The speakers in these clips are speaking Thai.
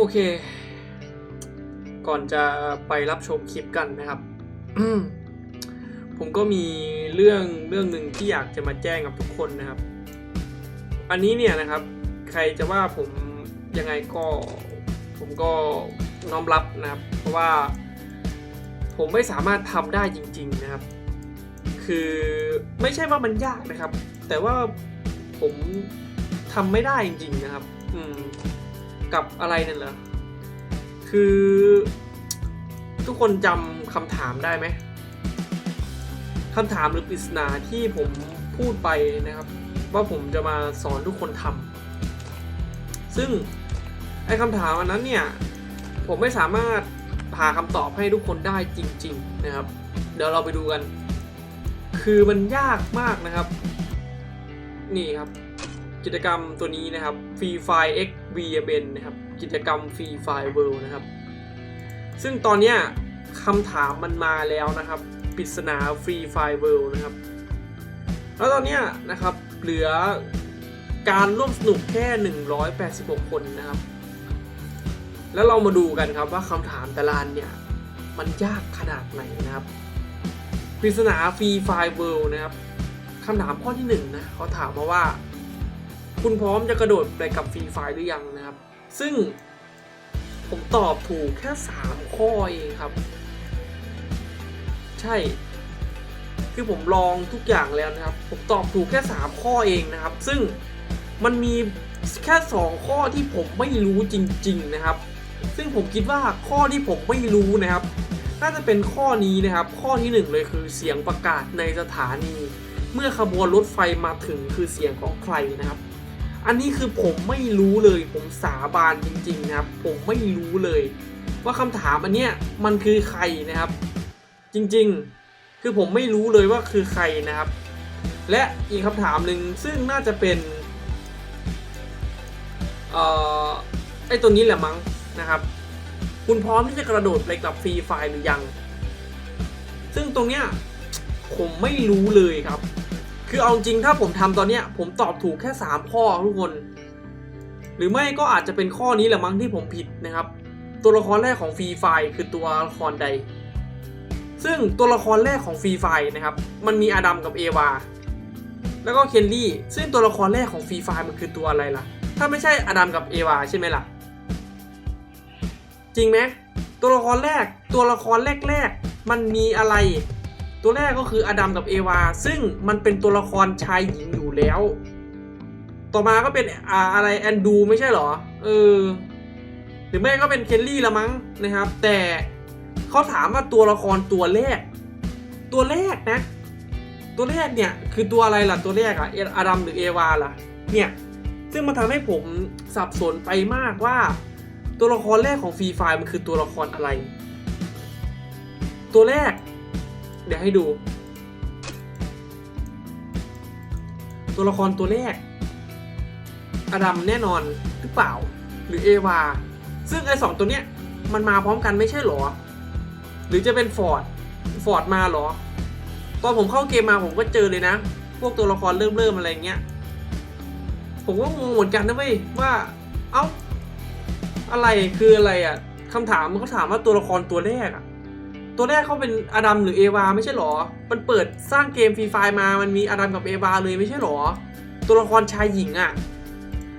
โอเค ก่อนจะไปรับชมคลิปกันนะครับ ผมก็มีเรื่องเรื่องหนึ่งที่อยากจะมาแจ้งกับทุกคนนะครับ อันนี้เนี่ยนะครับ ใครจะว่าผมยังไงก็ผมก็น้อมรับนะครับ เพราะว่าผมไม่สามารถทำได้จริง ๆนะครับ คือไม่ใช่ว่ามันยากนะครับ แต่ว่าผมทำไม่ได้จริง ๆนะครับ อืม กับอะไรเนั่นเหรอ คือ ทุกคนจำคำถามได้ไหมคำถามหรือปริศนาที่ผมพูดไปนะครับ ว่าผมจะมาสอนทุกคนทำซึ่งไอ้คำถามอันนั้นเนี่ย ผมไม่สามารถหาคำตอบให้ทุกคนได้จริง ๆนะครับ เดี๋ยวเราไปดูกัน คือมันยากมากนะครับ นี่ครับ กิจกรรมตัวนี้นะครับ Free Fire X v b n นะครับ กิจกรรม Free Fire World นะครับ ซึ่งตอนนี้คำถามมันมาแล้วนะครับปริศนา Free Fire World นะครับ แล้วตอนนี้นะครับเหลือการร่วมสนุกแค่ 186 คนนะครับ แล้วเรามาดูกันครับว่าคำถามแต่ละอันเนี่ย มันยากขนาดไหนนะครับปริศนา Free Fire World นะครับคำถามข้อที่หนึ่งนะเขาถามมาว่า คุณพร้อมจะกระโดดไปกับฟรีไฟหรือยังนะครับ ซึ่งผมตอบถูกแค่ 3 ข้อเองครับ ใช่ คือผมลองทุกอย่างแล้วนะครับ ผมตอบถูกแค่ 3 ข้อเองนะครับ ซึ่งมันมีแค่ 2 ข้อที่ผมไม่รู้จริง ๆนะครับ ซึ่งผมคิดว่าข้อที่ผมไม่รู้นะครับ น่าจะเป็นข้อนี้นะครับ ข้อที่หนึ่งเลยคือเสียงประกาศในสถานี เมื่อขบวนรถไฟมาถึงคือเสียงของใครนะครับ อันนี้คือผมไม่รู้เลย ผมสาบานจริงๆนะครับ ผมไม่รู้เลย ว่าคำถามอันเนี้ยมันคือใครนะครับ จริงๆ คือผมไม่รู้เลยว่าคือใครนะครับ และอีกคำถามหนึ่งซึ่งน่าจะเป็นเอ่อไอตัวนี้แหละมั้งนะครับ คุณพร้อมที่จะกระโดดไปกับฟรีไฟหรือยัง ซึ่งตรงเนี้ยผมไม่รู้เลยครับ คือเอาจริงถ้าผมทำตอนเนี้ย ผมตอบถูกแค่ 3 ข้อทุกคน หรือไม่ก็อาจจะเป็นข้อนี้แหละมั้งที่ผมผิดนะครับ ตัวละครแรกของฟรีไฟคือตัวละครใด ซึ่งตัวละครแรกของฟรีไฟนะครับ มันมีอดัมกับเอวาแล้วก็เคนลี่ซึ่งตัวละครแรกของฟรีไฟมันคือตัวอะไรล่ะ ถ้าไม่ใช่อดัมกับเอวาใช่ไหมล่ะ จริงไหมตัวละครแรกตัวละครแรกๆมันมีอะไร ตัวแรกก็คืออดัมกับเอวา ซึ่งมันเป็นตัวละครชายหญิงอยู่แล้ว ต่อมาก็เป็นอ่าอะไรแอนดูไม่ใช่เหรอ เออ หรือไม่ก็เป็นเคนลี่ละมั้งนะครับ แต่เขาถามว่าตัวละครตัวแรก ตัวแรกนะ ตัวแรกเนี่ยคือตัวอะไรล่ะตัวแรกอะอดัมหรือเอวาล่ะ เนี่ย ซึ่งมันทำให้ผมสับสนไปมากว่า ตัวละครแรกของฟรีไฟมันคือตัวละครอะไร ตัวแรก เดี๋ยวให้ดู ตัวละครตัวแรก อดัมแน่นอนหรือเปล่า หรือเอวา ซึ่งไอ้สองตัวเนี้ย มันมาพร้อมกันไม่ใช่หรอ หรือจะเป็นฟอร์ด ฟอร์ดมาหรอ ตอนผมเข้าเกมมาผมก็เจอเลยนะ พวกตัวละครเริ่มเริ่มๆอะไรเงี้ย ผมก็งงเหมือนกันนะเว้ยว่า เอ้า อะไรคืออะไรอะคำถามมันก็ถามว่าตัวละครตัวแรกอะ ตัวแรกเขาเป็นอดัมหรือเอวาไม่ใช่หรอ มันเปิดสร้างเกมฟรีไฟมา มันมีอดัมกับเอวาเลยไม่ใช่หรอ ตัวละครชายหญิงอะ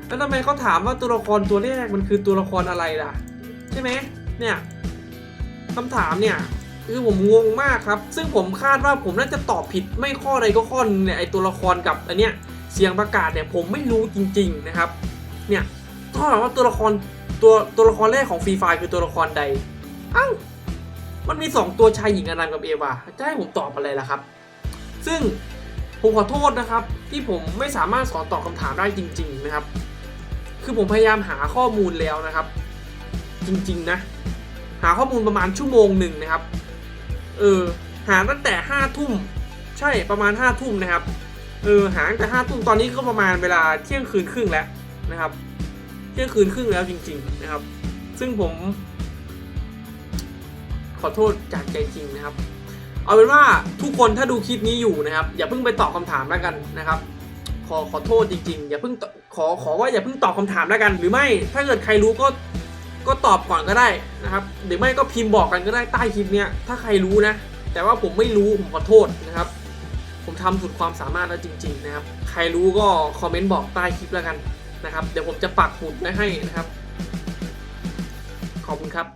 แล้วทำไมเขาถามว่าตัวละครตัวแรกมันคือตัวละครอะไรล่ะ ใช่ไหมเนี่ยคำถามเนี่ยคือผมงงมากครับ ซึ่งผมคาดว่าผมน่าจะตอบผิดไม่ข้อใดก็ข้อนึงเนี่ยไอตัวละครกับอันเนี้ยเสียงประกาศเนี่ยผมไม่รู้จริง ๆนะครับ เนี่ยถ้าถามว่าตัวละครตัวตัวละครแรกของฟรีไฟคือตัวละครใดอ้าว มันมี 2 ตัวชายหญิงอนันต์กับเอวาจะให้ผมตอบอะไรล่ะครับ ซึ่งผมขอโทษนะครับ ที่ผมไม่สามารถสอนตอบคำถามได้จริง ๆ นะครับ คือผมพยายามหาข้อมูลแล้วนะครับ จริง ๆ นะ หาข้อมูลประมาณชั่วโมงหนึ่งนะครับ เออ หาตั้งแต่ห้าทุ่มใช่ประมาณห้าทุ่มนะครับ เออ หาตั้งแต่ห้าทุ่มตอนนี้ก็ประมาณเวลาเที่ยงคืนครึ่งแล้วนะครับ เที่ยงคืนครึ่งแล้วจริง ๆ นะครับ ซึ่งผม ขอโทษจากใจจริงนะครับ เอาเป็นว่าทุกคนถ้าดูคลิปนี้อยู่นะครับ อย่าเพิ่งไปตอบคำถามแล้วกันนะครับ ขอขอโทษจริง ๆ อย่าเพิ่งขอขอว่าอย่าเพิ่งตอบคำถามแล้วกัน หรือไม่ถ้าเกิดใครรู้ก็ก็ตอบก่อนก็ได้นะครับ หรือไม่ก็พิมพ์บอกกันก็ได้ใต้คลิปเนี้ยถ้าใครรู้นะ แต่ว่าผมไม่รู้ผมขอโทษนะครับ ผมทำสุดความสามารถแล้วจริง ๆ นะครับ ใครรู้ก็คอมเมนต์บอกใต้คลิปแล้วกันนะครับ เดี๋ยวผมจะปักหมุดไว้ให้นะครับ ขอบคุณครับ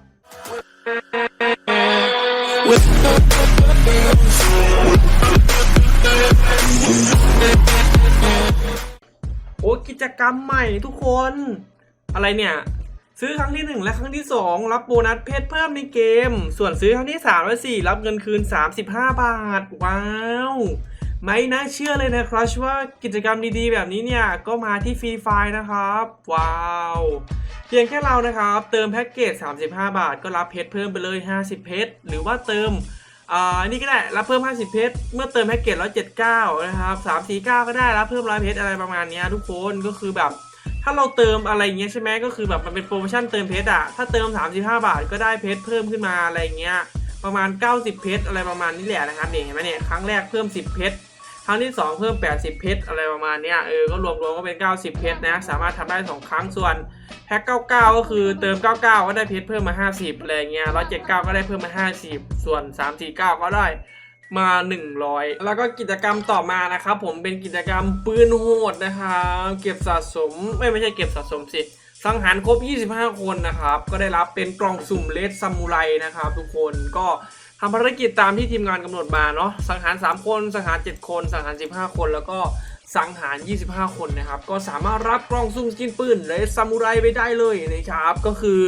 โอ้กิจกรรมใหม่ทุกคน อะไรเนี่ย ซื้อครั้งที่ 1 และครั้งที่ 2 รับโบนัสเพชรเพิ่มในเกม ส่วนซื้อครั้งที่ 3 และ 4 รับเงินคืน 35 บาท ว้าวไม่น่าเชื่อเลยนะครับว่ากิจกรรมดีๆ แบบนี้เนี่ย ก็มาที่ฟรีไฟนะครับ ว้าว พียงแค่เรานะครับ เติมแพ็กเกจ 35 บาท ก็รับเพชรเพิ่มไปเลย 50 เพชรหรือว่าเติมอ่านี่ก็ได้รับเพิ่ม 50 เพชรเมื่อเติมแพ็กเกจ 179 นะครับ 349 ก็ได้รับเพิ่ม100เพชรอะไรประมาณนี้ทุกคนก็คือแบบถ้าเราเติมอะไรเงี้ยใช่ไหมก็คือแบบมันเป็นโปรโมชั่นเติมเพชรอะถ้าเติม 35 บาทก็ได้เพชรเพิ่มขึ้นมาอะไรเงี้ยประมาณ 90 เพชรอะไรประมาณนี้แหละนะครับเนี่ยเห็นไหมเนี่ยครั้งแรกเพิ่ม 10 เพชร ครั้งที่ 2 เพิ่ม 80 เพชรอะไรประมาณเนี้ยเออก็รวมๆก็เป็น 90 เพชรนะ สามารถทำได้ 2 ครั้งส่วนแพ็ค99 ก็คือเติม 99 ก็ได้เพชรเพิ่มมา 50อะไรเงี้ย179 ก็ได้เพิ่มมา 50 ส่วน 349 ก็ได้มา 100 แล้วก็กิจกรรมต่อมานะครับผมเป็นกิจกรรมปืนโหดนะครับเก็บสะสมไม่ไม่ใช่เก็บสะสมสิสังหารครบ 25 คนนะครับ ก็ได้รับเป็นกล่องสุ่มเลสซามูไรนะครับทุกคนก็ ทำภารกิจตามที่ทีมงานกำหนดมาเนาะสังหาร 3 คน สังหาร 7 คน สังหาร 15 คน แล้วก็สังหาร 25 คนนะครับ ก็สามารถรับกล้องซุ่มกินปืนเลยซามูไรไปได้เลยนะครับ ก็คือ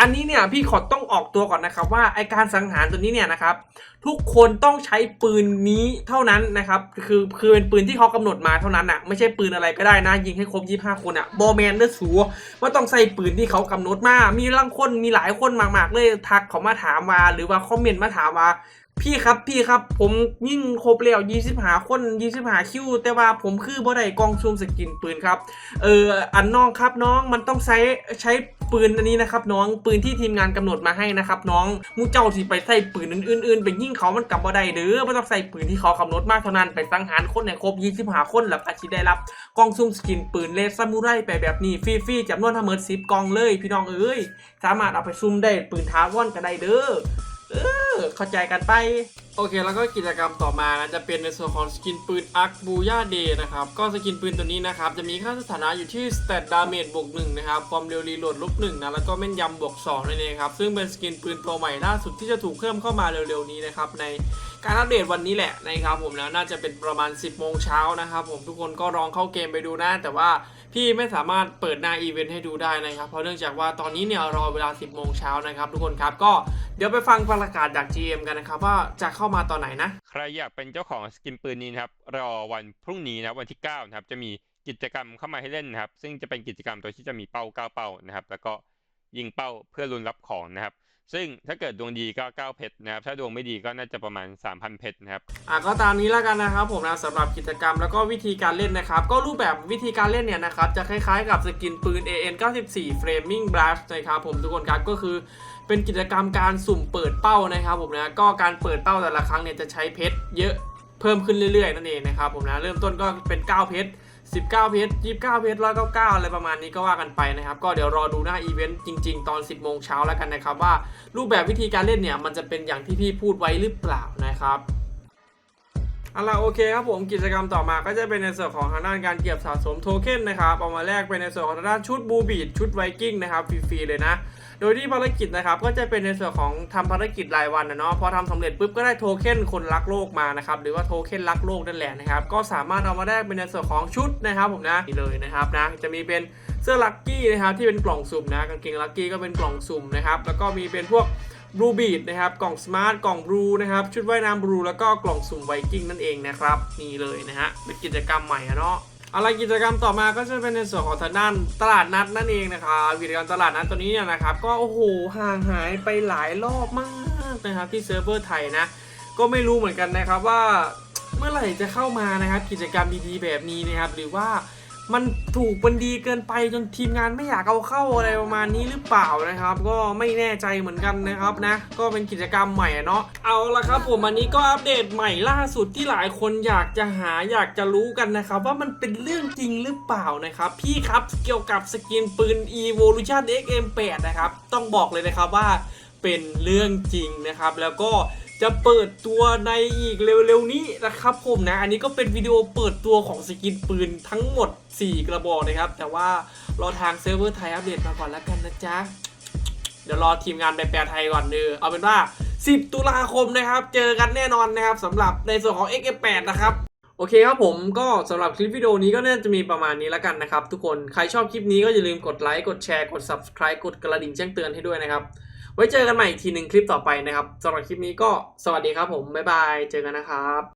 อันนี้เนี่ยพี่ขอต้องออกตัวก่อนนะครับว่าไอการสังหารตัวนี้เนี่ยนะครับทุกคนต้องใช้ปืนนี้เท่านั้นนะครับคือคือเป็นปืนที่เขากำหนดมาเท่านั้นอะไม่ใช่ปืนอะไรก็ได้นะยิงให้ครบ25 คนอะบอแมนเดอร์สูว่าต้องใส่ปืนที่เขากำหนดมา มีบางคนมีหลายคนมากๆเลยทักเขามาถามมาหรือว่าคอมเมนต์มาถามมา พี่ครับพี่ครับผมยิ่งครบแล้ว25คน25คิวแต่ว่าผมคือบ่ได้กองซูมสกินปืนครับเอออันน้องครับน้องมันต้องใช้ใช้ปืนอันนี้นะครับน้องปืนที่ทีมงานกำหนดมาให้นะครับน้องมูเจ้าที่ไปใส่ปืนอื่นๆไปยิ่งเขามันกลับบ่ได้เด้อไม่ต้องใส่ปืนที่เขากำหนดมากเท่านั้นไปสังหารคนในครบ25คนแล้วก็สิได้รับกองซุ่มสกินปืนเลสซามูไรไปแบบนี้ฟรีๆจำนวนทั้งหมด10กองเลย พี่น้องเอ้ยสามารถเอาไปซุ่มได้ปืนท้าวอนก็ได้เด้อ เข้าใจกันไป โอเค แล้วก็กิจกรรมต่อมานะจะเป็นในส่วนของสกินปืนอาร์คบูย่าเดย์นะครับ ก็สกินปืนตัวนี้นะครับ จะมีค่าสถานะอยู่ที่ stat damage บวก1นะครับ ความเร็วรีโหลดลบ1นะ แล้วก็แม่นยำบวก2นั่นเองครับ ซึ่งเป็นสกินปืนตัวใหม่ล่าสุดที่จะถูกเพิ่มเข้ามาเร็วๆนี้นะครับในการอัปเดตวันนี้แหละนะครับผมแล้วน่าจะเป็นประมาณ 10โมงเช้านะครับผมทุกคนก็ลองเข้าเกมไปดูนะแต่ว่า พี่ไม่สามารถเปิดหน้าอีเวนต์ให้ดูได้นะครับ เพราะเนื่องจากว่าตอนนี้เนี่ยรอเวลา 10 โมงเช้านะครับทุกคนครับ ก็เดี๋ยวไปฟังประกาศจาก GM กันนะครับ ว่าจะเข้ามาตอนไหนนะ ใครอยากเป็นเจ้าของสกินปืนนี้นะครับ รอวันพรุ่งนี้นะวันที่9นะครับจะมีกิจกรรมเข้ามาให้เล่นนะครับ ซึ่งจะเป็นกิจกรรมตัวที่จะมีเป้า9เป้านะครับ แล้วก็ยิงเป้าเพื่อลุ้นรับของนะครับ ซึ่งถ้าเกิดดวงดีก็ 9 เพชรนะครับ ถ้าดวงไม่ดีก็น่าจะประมาณ 3,000 เพชรนะครับ อะก็ตามนี้แล้วกันนะครับผมนะสำหรับกิจกรรมแล้วก็วิธีการเล่นนะครับ ก็รูปแบบวิธีการเล่นเนี่ยนะครับ จะคล้ายๆกับสกินปืน AN 94 Flaming Blast นะครับผมทุกคนครับก็คือเป็นกิจกรรมการสุ่มเปิดเป้านะครับผมนะก็การเปิดเป้าแต่ละครั้งเนี่ยจะใช้เพชรเยอะเพิ่มขึ้นเรื่อยๆนั่นเองนะครับผมนะเริ่มต้นก็เป็น 9 เพชร 19เพจ29เพจร199อะไรประมาณนี้ก็ว่ากันไปนะครับ ก็เดี๋ยวรอดูหน้าอีเวนต์จริง ๆ ตอน 10โมงเช้าแล้วกันนะครับว่ารูปแบบวิธีการเล่นเนี่ยมันจะเป็นอย่างที่พี่พูดไว้หรือเปล่านะครับ เอาล่ะโอเคครับผมกิจกรรมต่อมาก็จะเป็นในส่วนของทางด้านการเก็บสะสมโทเค็นนะครับเอามาแลกเป็นในส่วนของทางด้านชุดบูบีดชุดไวกิ้งนะครับฟรีๆเลยนะโดยที่ภารกิจนะครับก็จะเป็นในส่วนของทำภารกิจรายวันนะเนาะพอทำสำเร็จปุ๊บก็ได้โทเค็นคนรักโลกมานะครับหรือว่าโทเค็นรักโลกนั่นแหละนะครับก็สามารถเอามาแลกเป็นในส่วนของชุดนะครับผมนะนี่เลยนะครับนะจะมีเป็นเสื้อลักกี้นะครับที่เป็นกล่องสุ่มนะกางเกงลักกี้ก็เป็นกล่องสุ่มนะครับแล้วก็มีเป็นพวก บลูบีดนะครับ กล่องสมาร์ท กล่องบลูนะครับ ชุดว่ายน้ำบลูแล้วก็กล่องสุ่มไวกิ้งนั่นเองนะครับ นี่เลยนะฮะ เป็นกิจกรรมใหม่เนาะอะไรกิจกรรมต่อมาก็จะเป็นในส่วนของทางด้านตลาดนัดนั่นเองนะครับกิจกรรมตลาดนัดตัวนี้เนี่ยนะครับ ก็โอ้โหห่างหายไปหลายรอบมากนะครับที่เซิร์ฟเวอร์ไทยนะ ก็ไม่รู้เหมือนกันนะครับว่าเมื่อไหร่จะเข้ามานะครับ กิจกรรมดีๆแบบนี้นะครับ หรือว่า มันถูกมันดีเกินไปจนทีมงานไม่อยากเอาเข้าอะไรประมาณนี้หรือเปล่านะครับ ก็ไม่แน่ใจเหมือนกันนะครับนะ ก็เป็นกิจกรรมใหม่อะเนาะเอาละครับผมอันนี้ก็อัปเดตใหม่ล่าสุดที่หลายคนอยากจะหาอยากจะรู้กันนะครับ ว่ามันเป็นเรื่องจริงหรือเปล่านะครับ พี่ครับเกี่ยวกับสกินปืน Evolution XM8 นะครับ ต้องบอกเลยนะครับว่าเป็นเรื่องจริงนะครับ แล้วก็ จะเปิดตัวในอีกเร็วๆนี้นะครับผมนะ อันนี้ก็เป็นวิดีโอเปิดตัวของสกินปืนทั้งหมด 4 กระบอกนะครับ แต่ว่ารอทางเซิร์ฟเวอร์ไทยอัปเดตมาก่อนแล้วกันนะจ๊ะ เดี๋ยวรอทีมงานไปแปลไทยก่อนเนอเอาเป็นว่า 10 ตุลาคมนะครับ เจอกันแน่นอนนะครับสำหรับในส่วนของ XF8 นะครับโอเคครับผมก็สำหรับคลิปวิดีโอนี้ก็น่าจะมีประมาณนี้แล้วกันนะครับ ทุกคนใครชอบคลิปนี้ก็อย่าลืมกดไลค์กดแชร์กด subscribe กดกระดิ่งแจ้งเตือนให้ด้วยนะครับ ไว้เจอกันใหม่อีกทีหนึ่งคลิปต่อไปนะครับสำหรับคลิปนี้ก็สวัสดีครับผมบ๊ายบายเจอกันนะครับ